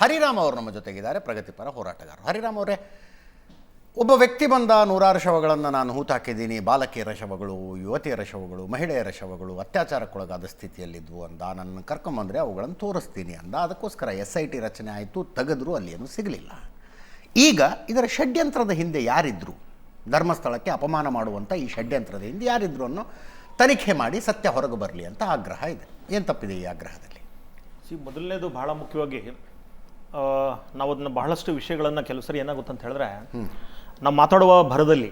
ಹರಿರಾಮ್ ಅವರು ನಮ್ಮ ಜೊತೆಗಿದ್ದಾರೆ ಪ್ರಗತಿಪರ ಹೋರಾಟಗಾರರು. ಹರಿರಾಮ್ ಅವರೇ, ಒಬ್ಬ ವ್ಯಕ್ತಿ ಬಂದ ನೂರಾರು ಶವಗಳನ್ನು ನಾನು ಹೂತಾಕಿದ್ದೀನಿ. ಬಾಲಕಿಯರ ಶವಗಳು, ಯುವತಿಯರ ಶವಗಳು, ಮಹಿಳೆಯರ ಶವಗಳು ಅತ್ಯಾಚಾರಕ್ಕೊಳಗಾದ ಸ್ಥಿತಿಯಲ್ಲಿದ್ವು ಅಂದ. ನನ್ನ ಕರ್ಕೊಂಬಂದರೆ ಅವುಗಳನ್ನು ತೋರಿಸ್ತೀನಿ ಅಂದ. ಅದಕ್ಕೋಸ್ಕರ ಎಸ್ ಐ ಟಿ ರಚನೆ ಆಯಿತು, ತೆಗೆದ್ರೂ ಅಲ್ಲಿ ಏನು ಸಿಗಲಿಲ್ಲ. ಈಗ ಇದರ ಷಡ್ಯಂತ್ರದ ಹಿಂದೆ ಯಾರಿದ್ರು, ಧರ್ಮಸ್ಥಳಕ್ಕೆ ಅಪಮಾನ ಮಾಡುವಂಥ ಈ ಷಡ್ಯಂತ್ರದ ಹಿಂದೆ ಯಾರಿದ್ರು ಅನ್ನೋ ತನಿಖೆ ಮಾಡಿ ಸತ್ಯ ಹೊರಗೆ ಬರಲಿ ಅಂತ ಆಗ್ರಹ ಇದೆ. ಏನು ತಪ್ಪಿದೆ ಈ ಆಗ್ರಹದಲ್ಲಿ? ಸಿ, ಮೊದಲನೇದು ಬಹಳ ಮುಖ್ಯವಾಗಿ ನಾವು ಅದನ್ನ ಬಹಳಷ್ಟು ವಿಷಯಗಳನ್ನು ಕೆಲವು ಸರಿ ಏನಾಗುತ್ತೆ ಅಂತ ಹೇಳಿದ್ರೆ ನಾವು ಮಾತಾಡುವ ಭರದಲ್ಲಿ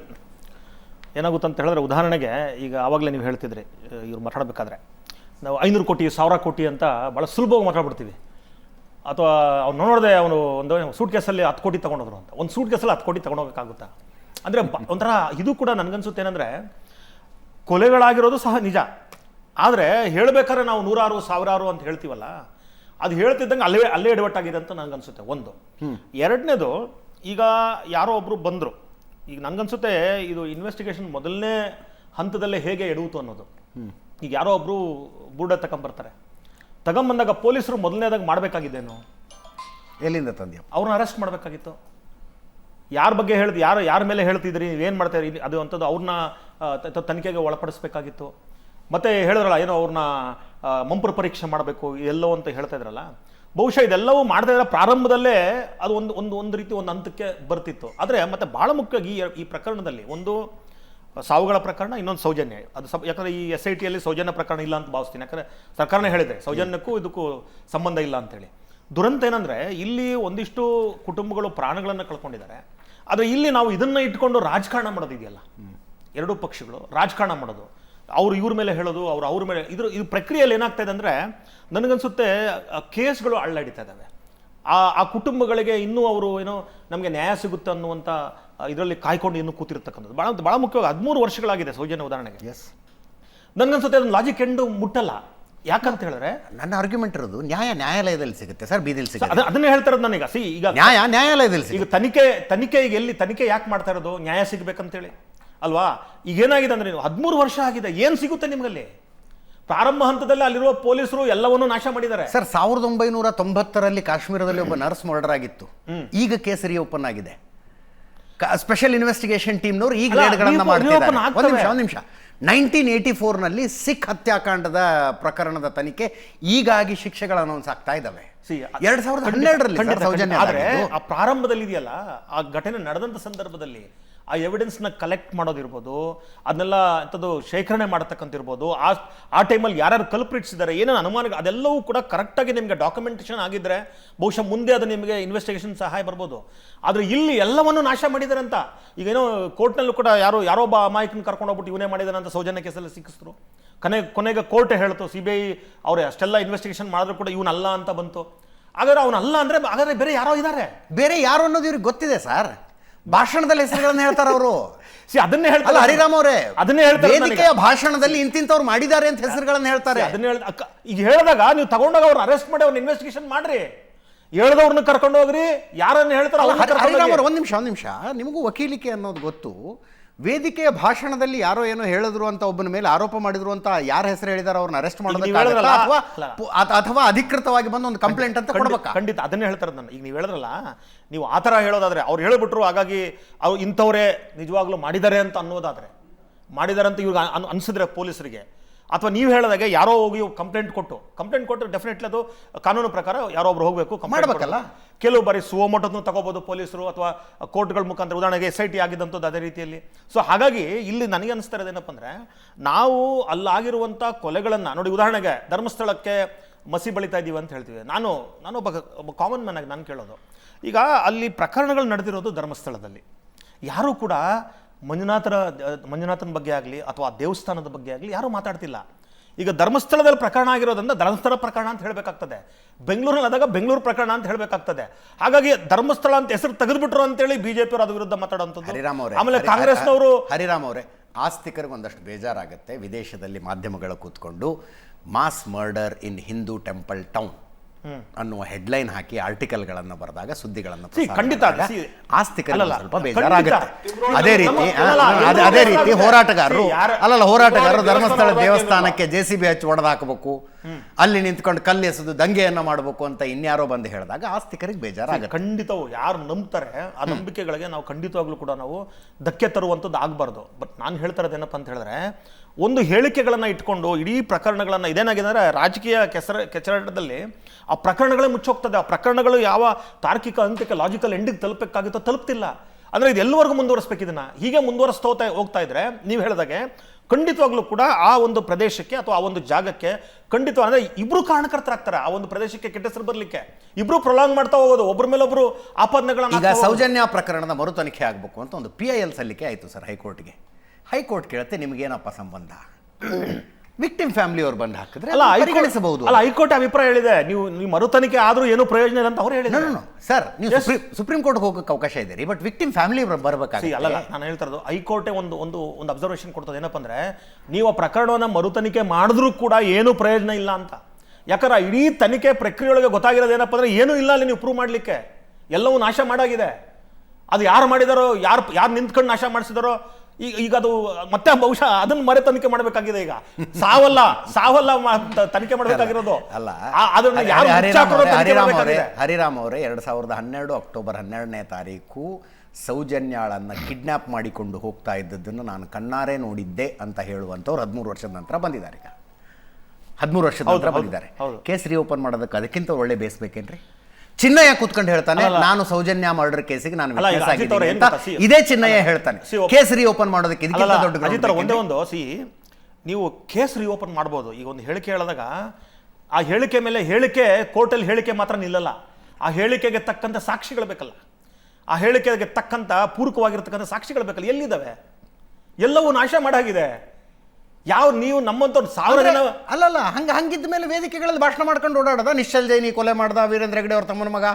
ಏನಾಗುತ್ತೆ ಅಂತ ಹೇಳಿದ್ರೆ ಉದಾಹರಣೆಗೆ ಈಗ ಆವಾಗಲೇ ನೀವು ಹೇಳ್ತಿದ್ರಿ ಇವ್ರು ಮಾತಾಡಬೇಕಾದ್ರೆ ನಾವು ಐನೂರು ಕೋಟಿ ಸಾವಿರ ಕೋಟಿ ಅಂತ ಭಾಳ ಸುಲಭವಾಗಿ ಮಾತಾಡ್ಬಿಡ್ತೀವಿ. ಅಥವಾ ಅವ್ನು ನೋಡಿದೆ ಅವನು ಒಂದು ಸೂಟ್ ಕೇಸಲ್ಲಿ ಹತ್ತು ಕೋಟಿ ತೊಗೊಂಡೋದ್ರು ಅಂತ. ಒಂದು ಸೂಟ್ ಕೇಸಲ್ಲಿ ಹತ್ತು ಕೋಟಿ ತೊಗೊಂಡೋಗಕ್ಕಾಗುತ್ತಾ? ಅಂದರೆ ಒಂಥರ ಇದು ಕೂಡ ನನಗನ್ಸುತ್ತೆ ಏನಂದರೆ ಕೊಲೆಗಳಾಗಿರೋದು ಸಹ ನಿಜ. ಆದರೆ ಹೇಳಬೇಕಾದ್ರೆ ನಾವು ನೂರಾರು ಸಾವಿರಾರು ಅಂತ ಹೇಳ್ತೀವಲ್ಲ ಅದು ಹೇಳ್ತಿದ್ದಂಗೆ ಅಲ್ಲೇ ಅಲ್ಲೇ ಎಡವಟ್ಟಾಗಿದೆ ಅಂತ ನನಗನ್ಸುತ್ತೆ ಒಂದು. ಎರಡನೇದು ಈಗ ಯಾರೋ ಒಬ್ಬರು ಬಂದರು. ಈಗ ನನಗನ್ಸುತ್ತೆ ಇದು ಇನ್ವೆಸ್ಟಿಗೇಷನ್ ಮೊದಲನೇ ಹಂತದಲ್ಲೇ ಹೇಗೆ ಎಡುವುದು ಅನ್ನೋದು. ಈಗ ಯಾರೋ ಒಬ್ಬರು ಬೂಡ ತಗೊಂಬರ್ತಾರೆ ತಗೊಂಬಂದಾಗ ಪೊಲೀಸರು ಮೊದಲನೇದಾಗಿ ಮಾಡಬೇಕಾಗಿದ್ದೇನು? ಎಲ್ಲಿಂದ ತಂದ್ಯ ಅವ್ರನ್ನ ಅರೆಸ್ಟ್ ಮಾಡಬೇಕಾಗಿತ್ತು. ಯಾರ ಬಗ್ಗೆ ಹೇಳ್ದು ಯಾರು ಯಾರ ಮೇಲೆ ಹೇಳ್ತಿದ್ರಿ ನೀವೇನು ಮಾಡ್ತಾ ಇರಿ ಅದು ಅಂಥದ್ದು ಅವ್ರನ್ನ ತನಿಖೆಗೆ ಒಳಪಡಿಸ್ಬೇಕಾಗಿತ್ತು. ಮತ್ತೆ ಹೇಳಿದ್ರಲ್ಲ ಏನೋ ಅವ್ರನ್ನ ಮಂಪರು ಪರೀಕ್ಷೆ ಮಾಡಬೇಕು ಎಲ್ಲೋ ಅಂತ ಹೇಳ್ತಾ ಇದ್ರಲ್ಲ ಬಹುಶಃ ಇದೆಲ್ಲವೂ ಮಾಡ್ತಾ ಇದ್ರೆ ಪ್ರಾರಂಭದಲ್ಲೇ ಅದು ಒಂದು ಒಂದು ಒಂದು ರೀತಿ ಒಂದು ಹಂತಕ್ಕೆ ಬರ್ತಿತ್ತು. ಆದರೆ ಮತ್ತೆ ಭಾಳ ಮುಖ್ಯವಾಗಿ ಈ ಈ ಪ್ರಕರಣದಲ್ಲಿ ಒಂದು ಸಾವುಗಳ ಪ್ರಕರಣ ಇನ್ನೊಂದು ಸೌಜನ್ಯ. ಅದು ಸಬ್ ಯಾಕಂದರೆ ಈ ಎಸ್ ಐ ಟಿಯಲ್ಲಿ ಸೌಜನ್ಯ ಪ್ರಕರಣ ಇಲ್ಲ ಅಂತ ಭಾವಿಸ್ತೀನಿ. ಯಾಕಂದರೆ ಸರ್ಕಾರನೇ ಹೇಳಿದೆ ಸೌಜನ್ಯಕ್ಕೂ ಇದಕ್ಕೂ ಸಂಬಂಧ ಇಲ್ಲ ಅಂತೇಳಿ ದುರಂತ ಏನಂದರೆ ಇಲ್ಲಿ ಒಂದಿಷ್ಟು ಕುಟುಂಬಗಳು ಪ್ರಾಣಗಳನ್ನು ಕಳ್ಕೊಂಡಿದ್ದಾರೆ. ಆದರೆ ಇಲ್ಲಿ ನಾವು ಇದನ್ನು ಇಟ್ಕೊಂಡು ರಾಜಕಾರಣ ಮಾಡೋದಿದೆಯಲ್ಲ. ಎರಡೂ ಪಕ್ಷಗಳು ರಾಜಕಾರಣ ಮಾಡೋದು. ಅವ್ರು ಇವ್ರ ಮೇಲೆ ಹೇಳೋದು ಅವ್ರು ಅವ್ರ ಮೇಲೆ ಇದ್ರ ಇದು ಪ್ರಕ್ರಿಯೆಯಲ್ಲಿ ಏನಾಗ್ತಾ ಇದೆ ಅಂದರೆ ನನಗನ್ಸುತ್ತೆ ಕೇಸ್ಗಳು ಅಳ್ಳಾಡಿತಾ ಇದ್ದಾವೆ. ಆ ಆ ಕುಟುಂಬಗಳಿಗೆ ಇನ್ನೂ ಅವರು ಏನೋ ನಮಗೆ ನ್ಯಾಯ ಸಿಗುತ್ತೆ ಅನ್ನುವಂಥ ಇದರಲ್ಲಿ ಕಾಯ್ಕೊಂಡು ಇನ್ನೂ ಕೂತಿರ್ತಕ್ಕಂಥದ್ದು. ಭಾಳ ಭಾಳ ಮುಖ್ಯವಾಗಿ ಹದಿಮೂರು ವರ್ಷಗಳಾಗಿದೆ ಸೌಜನ್ಯ ಉದಾಹರಣೆಗೆ. ಎಸ್ ನನಗನ್ಸುತ್ತೆ ಅದನ್ನು ಲಾಜಿಕ್ ಎಂಡು ಮುಟ್ಟಲ್ಲ. ಯಾಕಂತ ಹೇಳಿದ್ರೆ ನನ್ನ ಆರ್ಗ್ಯುಮೆಂಟ್ ಇರೋದು ನ್ಯಾಯ ನ್ಯಾಯಾಲಯದಲ್ಲಿ ಸಿಗುತ್ತೆ ಸರ್ ಬೀದಿಲಿ ಸಿಗುತ್ತೆ ಅದ- ಅದನ್ನೇ ಹೇಳ್ತಾ ಇರೋದು ನನಗೆ. ಸಿ ಈಗ ನ್ಯಾಯ ನ್ಯಾಯಾಲಯದಲ್ಲಿ ಈಗ ತನಿಖೆ ತನಿಖೆ ಈಗ ಎಲ್ಲಿ ತನಿಖೆ ಯಾಕೆ ಮಾಡ್ತಾ ಇರೋದು? ನ್ಯಾಯ ಸಿಗ್ಬೇಕಂತೇಳಿ. ಅಲ್ವಾ? ಈಗ ಏನಾಗಿದೆ ಅಂದ್ರೆ ನೀವು ಹದಿಮೂರು ವರ್ಷ ಆಗಿದೆ ಏನು ಸಿಗುತ್ತೆ ನಿಮ್ಗಲ್ಲಿ? ಪ್ರಾರಂಭ ಹಂತದಲ್ಲಿ ಅಲ್ಲಿರುವ ಪೊಲೀಸರು ಎಲ್ಲವನ್ನೂ ನಾಶ ಮಾಡಿದ್ದಾರೆ. ಸರ್ ಸಾವಿರದ ಒಂಬೈನೂರ ತೊಂಬತ್ತರಲ್ಲಿ ಕಾಶ್ಮೀರದಲ್ಲಿ ಒಬ್ಬ ನರ್ಸ್ ಮರ್ಡರ್ ಆಗಿತ್ತು ಈಗ ಕೇಸರಿ ಓಪನ್ ಆಗಿದೆ. ಸ್ಪೆಷಲ್ ಇನ್ವೆಸ್ಟಿಗೇಷನ್ ಟೀಮ್ನವರು ಈಗ ರೇಡ್ಗಳನ್ನು ಮಾಡ್ತಿದ್ದಾರೆ. ಒಂದು ನಿಮಿಷ ಒಂದು ನಿಮಿಷ. ನೈನ್ಟೀನ್ ಏಯ್ಟಿ ಫೋರ್ನಲ್ಲಿ ಸಿಖ್ ಹತ್ಯಾಕಾಂಡದ ಪ್ರಕರಣದ ತನಿಖೆ ಈಗಾಗಿ ಶಿಕ್ಷೆಗಳು ಅನೌನ್ಸ್ ಆಗ್ತಾ ಇದ್ದಾವೆ. ಎರಡ್ ಸಾವಿರದ ಹನ್ನೆರಡರಲ್ಲಿ ಸೌಜನ್ಯ. ಆದ್ರೆ ಆ ಪ್ರಾರಂಭದಲ್ಲಿ ಇದೆಯಲ್ಲ ಆ ಘಟನೆ ನಡೆದಂತ ಸಂದರ್ಭದಲ್ಲಿ ಆ ಎವಿಡೆನ್ಸ್ನ ಕಲೆಕ್ಟ್ ಮಾಡೋದಿರ್ಬೋದು, ಅದನ್ನೆಲ್ಲ ಅಂಥದ್ದು ಶೇಖರಣೆ ಮಾಡತಕ್ಕಂಥಿರ್ಬೋದು ಆ ಆ ಟೈಮಲ್ಲಿ ಯಾರ್ಯಾರು ಕಲ್ಪ್ರಿಟ್ಸಿದ್ದಾರೆ ಏನೇನು ಅನುಮಾನ ಅದೆಲ್ಲವೂ ಕೂಡ ಕರೆಕ್ಟಾಗಿ ನಿಮಗೆ ಡಾಕ್ಯುಮೆಂಟೇಷನ್ ಆಗಿದ್ದರೆ ಬಹುಶಃ ಮುಂದೆ ಅದು ನಿಮಗೆ ಇನ್ವೆಸ್ಟಿಗೇಷನ್ ಸಹಾಯ ಬರ್ಬೋದು. ಆದರೆ ಇಲ್ಲಿ ಎಲ್ಲವನ್ನು ನಾಶ ಮಾಡಿದ್ದಾರೆ ಅಂತ. ಈಗೇನೋ ಕೋರ್ಟ್ನಲ್ಲೂ ಕೂಡ ಯಾರೋ ಯಾರೋ ಒಬ್ಬ ಅಮಾಯಕನ ಕರ್ಕೊಂಡು ಹೋಗ್ಬಿಟ್ಟು ಇವನೇ ಮಾಡಿದಾನೆ ಅಂತ ಸೌಜನ್ಯ ಕೇಸಲ್ಲಿ ಸಿಕ್ಕಿಸ್ರು. ಕೊನೆ, ಕೊನೆಗೆ ಕೋರ್ಟ್ ಹೇಳ್ತು ಸಿ ಬಿ ಐ ಅವ್ರು ಅಷ್ಟೆಲ್ಲ ಇನ್ವೆಸ್ಟಿಗೇಷನ್ ಮಾಡಿದ್ರು ಕೂಡ ಇವನಲ್ಲ ಅಂತ ಬಂತು. ಹಾಗಾದ್ರೆ ಅವನಲ್ಲ ಅಂದರೆ, ಹಾಗಾದ್ರೆ ಬೇರೆ ಯಾರೋ ಇದ್ದಾರೆ ಬೇರೆ ಯಾರು ಅನ್ನೋದು ಇವ್ರಿಗೆ ಗೊತ್ತಿದೆ ಸರ್ ಭಾಷಣದಲ್ಲಿ ಹೆಸರುಗಳನ್ನ ಹೇಳ್ತಾರೆ ಅವರು. ಸಿ ಅದನ್ನೇ ಹೇಳ್ತಾರೆ ಹರಿರಾಮ್ ಅವರೇ ಅದನ್ನೇ ಹೇಳ್ತಾರೆ. ವೇದಿಕೆಯ ಭಾಷಣದಲ್ಲಿ ಇಂತಿಂತವ್ರು ಮಾಡಿದ್ದಾರೆ ಅಂತ ಹೆಸರುಗಳನ್ನ ಹೇಳ್ತಾರೆ. ಅದನ್ನ ಹೇಳ್ದ ಈಗ ಹೇಳಿದಾಗ ನೀವು ತಗೊಂಡಾಗ ಅವ್ರನ್ನ ಅರೆಸ್ಟ್ ಮಾಡಿ ಅವ್ರನ್ನ ಇನ್ವೆಸ್ಟಿಗೇಷನ್ ಮಾಡ್ರಿ. ಹೇಳ್ದವ್ರನ್ನ ಕರ್ಕೊಂಡು ಹೋಗ್ರಿ ಯಾರನ್ನ ಹೇಳ್ತಾರೆ ಹರಿರಾಮ್ ಅವ್ರು ಅವ್ರೆ, ಒಂದ್ ನಿಮಿಷ ಒಂದ್ ನಿಮಿಷ. ನಿಮಗೂ ವಕೀಲಿಕೆ ಅನ್ನೋದು ಗೊತ್ತು. ವೇದಿಕೆಯ ಭಾಷಣದಲ್ಲಿ ಯಾರೋ ಏನೋ ಹೇಳಿದ್ರು ಅಂತ ಒಬ್ಬನ ಮೇಲೆ ಆರೋಪ ಮಾಡಿದ್ರು ಅಂತ ಯಾರ ಹೆಸರು ಹೇಳಿದಾರೆ ಅವ್ರನ್ನ ಅರೆಸ್ಟ್ ಮಾಡೋದಕ್ಕೆ ಅಥವಾ ಅಥ- ಅಥವಾ ಅಧಿಕೃತವಾಗಿ ಬಂದು ಒಂದು ಕಂಪ್ಲೇಂಟ್ ಅಂತ ಖಂಡಿತ- ಕೊಡ್ಬೇಕಾ? ಖಂಡಿತ ಅದನ್ನೇ ಹೇಳ್ತಾರೆ ನಾನು. ಈಗ ನೀವು ಹೇಳಿದ್ರಲ್ಲ ನೀವು ಆ ಥರ ಹೇಳೋದಾದ್ರೆ ಅವ್ರು ಹೇಳ್ಬಿಟ್ರು ಹಾಗಾಗಿ ಅವ್ರು ಇಂಥವ್ರೇ ನಿಜವಾಗ್ಲೂ ಮಾಡಿದ್ದಾರೆ ಅಂತ ಅನ್ನೋದಾದ್ರೆ ಮಾಡಿದ್ದಾರೆ ಅಂತ ಇವ್ರಿಗೆ ಅನ್- ಅನ್ಸಿದ್ರೆ ಪೊಲೀಸರಿಗೆ. ಅಥವಾ ನೀವು ಹೇಳಿದಾಗ ಯಾರೋ ಹೋಗಿ ಕಂಪ್ಲೇಂಟ್ ಕೊಟ್ಟು ಕಂಪ್ಲೇಂಟ್ ಕೊಟ್ಟು ಡೆಫಿನೆಟ್ಲಿ ಅದು ಕಾನೂನು ಪ್ರಕಾರ ಯಾರೋ ಒಬ್ರು ಹೋಗಬೇಕು ಮಾಡಬೇಕಲ್ಲ? ಕೆಲವು ಬಾರಿ ಸುವಮೋಟನ್ನು ತಗೋಬೋದು ಪೊಲೀಸರು ಅಥವಾ ಕೋರ್ಟ್ಗಳ ಮುಖಾಂತರ ಉದಾಹರಣೆಗೆ ಎಸ್ ಐ ಟಿ ಆಗಿದ್ದಂಥದ್ದು ಅದೇ ರೀತಿಯಲ್ಲಿ. ಸೊ ಹಾಗಾಗಿ ಇಲ್ಲಿ ನನಗೆ ಅನಿಸ್ತಾ ಇರೋದೇನಪ್ಪ ಅಂದರೆ ನಾವು ಅಲ್ಲಾಗಿರುವಂಥ ಕೊಲೆಗಳನ್ನು ನೋಡಿ ಉದಾಹರಣೆಗೆ ಧರ್ಮಸ್ಥಳಕ್ಕೆ ಮಸಿ ಬಳಿತಾ ಇದ್ದೀವಿ ಅಂತ ಹೇಳ್ತೀವಿ. ನಾನು ನಾನು ಒಬ್ಬ ಒಬ್ಬ ಕಾಮನ್ ಮ್ಯಾನ್ ಆಗಿ ನಾನು ಕೇಳೋದು. ಈಗ ಅಲ್ಲಿ ಪ್ರಕರಣಗಳು ನಡೆದಿರೋದು ಧರ್ಮಸ್ಥಳದಲ್ಲಿ. ಯಾರೂ ಕೂಡ ಮಂಜುನಾಥರ ಮಂಜುನಾಥನ ಬಗ್ಗೆ ಆಗಲಿ ಅಥವಾ ದೇವಸ್ಥಾನದ ಬಗ್ಗೆ ಆಗಲಿ ಯಾರೂ ಮಾತಾಡ್ತಿಲ್ಲ. ಈಗ ಧರ್ಮಸ್ಥಳದಲ್ಲಿ ಪ್ರಕರಣ ಆಗಿರೋದ್ರಿಂದ ಧರ್ಮಸ್ಥಳ ಪ್ರಕರಣ ಅಂತ ಹೇಳಬೇಕಾಗ್ತದೆ. ಬೆಂಗಳೂರಿನಲ್ಲಿ ಆದಾಗ ಬೆಂಗಳೂರು ಪ್ರಕರಣ ಅಂತ ಹೇಳಬೇಕಾಗ್ತದೆ. ಹಾಗಾಗಿ ಧರ್ಮಸ್ಥಳ ಅಂತ ಹೆಸರು ತೆಗೆದುಬಿಟ್ರು ಅಂತೇಳಿ ಬಿಜೆಪಿ ಅವರು ಅದ ವಿರುದ್ಧ ಮಾತಾಡೋಂಥದ್ದು. ಹರಿರಾಮ್ ಅವರೇ ಆಮೇಲೆ ಕಾಂಗ್ರೆಸ್ನವರು ಹರಿರಾಮ್ ಅವರೇ ಆಸ್ತಿಕರಿಗೆ ಒಂದಷ್ಟು ಬೇಜಾರಾಗುತ್ತೆ ವಿದೇಶದಲ್ಲಿ ಮಾಧ್ಯಮಗಳು ಕೂತ್ಕೊಂಡು mass murder in Hindu temple town. ಅನ್ನುವ ಹೆಡ್ಲೈನ್ ಹಾಕಿ ಆರ್ಟಿಕಲ್ಗಳನ್ನು ಬರೆದಾಗ ಸುದ್ದಿಗಳನ್ನು ಖಂಡಿತ ಆಸ್ತಿಕಲ್ಲ ಸ್ವಲ್ಪ. ಬೇಜಾರಾಗುತ್ತೆ ಅದೇ ರೀತಿ ಅದೇ- ರೀತಿ ಹೋರಾಟಗಾರರು ಅಲ್ಲಲ್ಲ ಹೋರಾಟಗಾರರು ಧರ್ಮಸ್ಥಳ ದೇವಸ್ಥಾನಕ್ಕೆ ಜೆ ಸಿ ಬಿ ಹಚ್ಚಿ ಒಡೆದಾಕಬೇಕು ಹಾಕಬೇಕು ಅಲ್ಲಿ ನಿಂತ್ಕೊಂಡು ಕಲ್ಲು ಎಸೆದು ದಂಗೆಯನ್ನು ಮಾಡಬೇಕು ಅಂತ ಇನ್ಯಾರೋ ಬಂದು ಹೇಳಿದಾಗ ಆಸ್ತಿಕರಿಗೆ ಬೇಜಾರಾಗುತ್ತೆ. ಖಂಡಿತವು ಯಾರು ನಂಬ್ತಾರೆ ಆ ನಂಬಿಕೆಗಳಿಗೆ ನಾವು ಖಂಡಿತವಾಗ್ಲೂ ಕೂಡ ನಾವು ಧಕ್ಕೆ ತರುವಂಥದ್ದು ಆಗಬಾರ್ದು. ಬಟ್ ನಾನು ಹೇಳ್ತಾ ಇರೋದು ಏನಪ್ಪ ಅಂತ ಹೇಳಿದ್ರೆ ಒಂದು ಹೇಳಿಕೆಗಳನ್ನು ಇಟ್ಕೊಂಡು ಇಡೀ ಪ್ರಕರಣಗಳನ್ನು ಇದೇನಾಗಿದೆ ಅಂದ್ರೆ ರಾಜಕೀಯ ಕೆಸರ ಕೆಚರಾಟದಲ್ಲಿ ಆ ಪ್ರಕರಣಗಳೇ ಮುಚ್ಚೋಗ್ತದೆ. ಆ ಪ್ರಕರಣಗಳು ಯಾವ ತಾರ್ಕಿಕ ಅಂತ್ಯಕ್ಕೆ ಲಾಜಿಕಲ್ ಎಂಡಿಗೆ ತಲುಪಬೇಕಾಗಿತ್ತೋ ತಲುಪ್ತಿಲ್ಲ. ಅಂದರೆ ಇದು ಎಲ್ಲವರೆಗೂ ಮುಂದುವರಿಸ್ಬೇಕು ಇದನ್ನ. ಹೀಗೆ ಮುಂದುವರಿಸ್ತಾ ಹೋಗ್ತಾ- ಹೋಗ್ತಾ ಇದ್ರೆ ನೀವು ಹೇಳಿದಾಗೆ ಖಂಡಿತವಾಗ್ಲೂ ಕೂಡ ಆ ಒಂದು ಪ್ರದೇಶಕ್ಕೆ ಅಥವಾ ಆ ಒಂದು ಜಾಗಕ್ಕೆ ಖಂಡಿತ ಅಂದರೆ ಇಬ್ಬರು ಕಾರಣಕರ್ತರಾಗ್ತಾರೆ. ಆ ಒಂದು ಪ್ರದೇಶಕ್ಕೆ ಕೆಟ್ಟ ಹೆಸರು ಬರ್ಲಿಕ್ಕೆ. ಇಬ್ರು ಪ್ರೊಲಾಂಗ್ ಮಾಡ್ತಾ ಹೋಗೋದು ಒಬ್ಬರ ಮೇಲೊಬ್ಬರು ಆಪಾದನೆಗಳನ್ನ ಈಗ ಸೌಜನ್ಯ ಪ್ರಕರಣದ ಮರು ತನಿಖೆ ಆಗಬೇಕು ಅಂತ ಒಂದು ಪಿ ಐ ಎಲ್ ಸಲ್ಲಿಕೆ ಆಯಿತು ಸರ್ ಹೈಕೋರ್ಟ್ಗೆ. ಹೈಕೋರ್ಟ್ ಕೇಳುತ್ತೆ ನಿಮಗೇನಪ್ಪ ಸಂಬಂಧ? ವಿಕ್ಟಿಮ್ ಫ್ಯಾಮಿಲಿ ಅವ್ರು ಬಂದು ಹಾಕಿದ್ರೆ ಅಲ್ಲ ಪರಿಗಣಿಸಬಹುದು ಅಲ್ಲ ಹೈಕೋರ್ಟ್ ಅಭಿಪ್ರಾಯ ಹೇಳಿದೆ. ನೀವು ನೀವು ಮರು ತನಿಖೆ ಆದ್ರೂ ಏನು ಪ್ರಯೋಜನ ಇಲ್ಲ ಅಂತ ಅವ್ರು ಹೇಳಿದ್ರು ಸರ್ ನೀವು ಸುಪ್ರೀಂ ಕೋರ್ಟ್ ಹೋಗೋಕೆ ಅವಕಾಶ ಇದೆ ರೀ ಬಟ್ ವಿಕ್ಟಿಮ್ ಫ್ಯಾಮಿಲಿ ಬರಬೇಕಾಗಿ ಅಲ್ಲಲ್ಲ ನಾನು ಹೇಳ್ತಾ ಇರೋದು ಹೈಕೋರ್ಟೇ ಒಂದು ಒಂದು ಒಂದು ಅಬ್ಸರ್ವೇಷನ್ ಕೊಡ್ತದೆ. ಏನಪ್ಪ ಅಂದರೆ ನೀವು ಆ ಪ್ರಕರಣವನ್ನ ಮರುತನಿಕೆ ಮಾಡಿದ್ರೂ ಕೂಡ ಏನು ಪ್ರಯೋಜನ ಇಲ್ಲ ಅಂತ. ಯಾಕಂದ್ರೆ ಇಡೀ ತನಿಖೆ ಪ್ರಕ್ರಿಯೆಯೊಳಗೆ ಗೊತ್ತಾಗಿರೋದು ಏನಪ್ಪ ಅಂದರೆ ಏನೂ ಇಲ್ಲ ಅಲ್ಲಿ ನೀವು ಪ್ರೂವ್ ಮಾಡಲಿಕ್ಕೆ. ಎಲ್ಲವೂ ನಾಶ ಮಾಡಾಗಿದೆ. ಅದು ಯಾರು ಮಾಡಿದಾರೋ ಯಾರು ಯಾರು ನಿಂತ್ಕೊಂಡು ನಾಶ ಮಾಡಿಸಿದಾರೋ ಈಗ ಈಗ ಅದು ಮತ್ತೆ ಬಹುಶಃ ಅದನ್ನ ಮರೆ ತನಿಖೆ ಮಾಡಬೇಕಾಗಿದೆ ಈಗ. ಸಾವಲ್ಲ ಸಾವಲ್ಲ ತನಿಖೆ ಮಾಡಬೇಕಾಗಿರೋದು. ಅಲ್ಲ ಹರಿರಾಮ್ ಅವರೇ- ಎರಡ್ ಹರಿರಾಮ್ ಅವರೇ ಎರಡು ಸಾವಿರದ ಹನ್ನೆರಡು ಅಕ್ಟೋಬರ್ ಹನ್ನೆರಡನೇ ತಾರೀಕು ಸೌಜನ್ಯಾಳನ್ನ ಕಿಡ್ನಾಪ್ ಮಾಡಿಕೊಂಡು ಹೋಗ್ತಾ ಇದ್ದದ್ದನ್ನು ನಾನು ಕಣ್ಣಾರೆ ನೋಡಿದ್ದೆ ಅಂತ ಹೇಳುವಂತವ್ರು ಹದಿಮೂರು ವರ್ಷದ ನಂತರ ಬಂದಿದ್ದಾರೆ ಈಗ. ಹದಿಮೂರು ವರ್ಷದ ನಂತರ ಬಂದಿದ್ದಾರೆ. ಕೇಸ್ ರಿಓಪನ್ ಮಾಡೋದಕ್ಕೆ ಅದಕ್ಕಿಂತ ಒಳ್ಳೆ ಬೇಸ್ಬೇಕೇನ್ರಿ ಚಿನ್ನಯ್ಯ ಕೂತ್ಕೊಂಡು ಹೇಳ್ತಾನೆ ನಾನು ಸೌಜನ್ಯ ಮರ್ಡರ್ ಕೇಸಿಗೆ ನಾನು ಅಲ್ಲ, witness ಆಗಿದ್ದೀನಿ ಏನ್ ಅಂತ ಇದೇ ಚಿನ್ನಯ್ಯ ಹೇಳ್ತಾನೆ. ಕೇಸರಿ ಓಪನ್ ಕೇಸ್ ರಿಓಪನ್ ಮಾಡೋದಕ್ಕೆ ಇದಕ್ಕಿಂತ ದೊಡ್ಡ ground ಅಜಿತ್ ಅವ್ರೆ, ಒಂದೇ? ಒಂದು ಸಿ ನೀವು ಕೇಸ್ ರಿಓಪನ್ ಮಾಡ್ಬೋದು. ಈಗ ಒಂದು ಹೇಳಿಕೆ ಹೇಳಿದಾಗ ಆ ಹೇಳಿಕೆ ಮೇಲೆ ಹೇಳಿಕೆ ಕೋರ್ಟಲ್ಲಿ ಹೇಳಿಕೆ ಮಾತ್ರ ನಿಲ್ಲಲ್ಲ. ಆ ಹೇಳಿಕೆಗೆ ತಕ್ಕಂತ ಸಾಕ್ಷಿಗಳು ಬೇಕಲ್ಲ. ಆ ಹೇಳಿಕೆಗೆ ತಕ್ಕಂತ ಪೂರಕವಾಗಿರ್ತಕ್ಕಂಥ ಸಾಕ್ಷಿಗಳು ಬೇಕಲ್ಲ. ಎಲ್ಲಿದ್ದಾವೆ? ಎಲ್ಲವೂ ನಾಶ ಮಾಡಾಗಿದೆ. ಯಾವ ನೀವು ನಮ್ಮಂತ ಸಾವಿರ ಜನ ಅಲ್ಲಲ್ಲ ಹಂಗ ಹಂಗಿದ್ದ ಮೇಲೆ ವೇದಿಕೆಗಳಲ್ಲಿ ಭಾಷಣ ಮಾಡ್ಕೊಂಡು ಓಡಾಡದ? ನಿಶ್ಚಲ್ ಜೈನಿ ಕೊಲೆ ಮಾಡ್ದ ವೀರೇಂದ್ರ ಹೆಗಡೆ ಅವ್ರ ತಮ್ಮನ ಮಗ.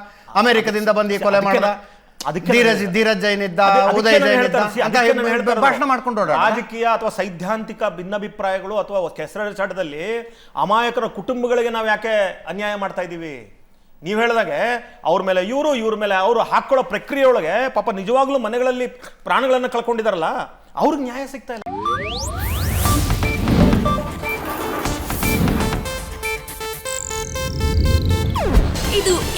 ಅಮೆರಿಕದಿಂದ ಬಂದು ಈ ಕೊಲೆ ಮಾಡ್ದ. ಅದಕ್ಕೆ ಧೀರಜ್ ಧೀರಜ್ ಜೈನ್ ಇದ್ದ ಉದಯ ಜೈನ್ ಇದ್ದ. ಭಾಷಣ ಮಾಡ್ಕೊಂಡು ಓಡಾಡ ರಾಜಕೀಯ ಅಥವಾ ಸೈದ್ಧಾಂತಿಕ ಭಿನ್ನಾಭಿಪ್ರಾಯಗಳು ಅಥವಾ ಕೆಸರಾಟದಲ್ಲಿ ಅಮಾಯಕರ ಕುಟುಂಬಗಳಿಗೆ ನಾವು ಯಾಕೆ ಅನ್ಯಾಯ ಮಾಡ್ತಾ ಇದ್ದೀವಿ? ನೀವು ಹೇಳಿದಾಗೆ ಅವ್ರ ಮೇಲೆ ಇವರು ಇವ್ರ ಮೇಲೆ ಅವರು ಹಾಕೊಳ್ಳೋ ಪ್ರಕ್ರಿಯೆಯೊಳಗೆ ಪಾಪ ನಿಜವಾಗ್ಲೂ ಮನೆಗಳಲ್ಲಿ ಪ್ರಾಣಗಳನ್ನು ಕಳ್ಕೊಂಡಿದಾರಲ್ಲ ಅವ್ರಿಗೆ ನ್ಯಾಯ ಸಿಗ್ತಾ ಇಲ್ಲ.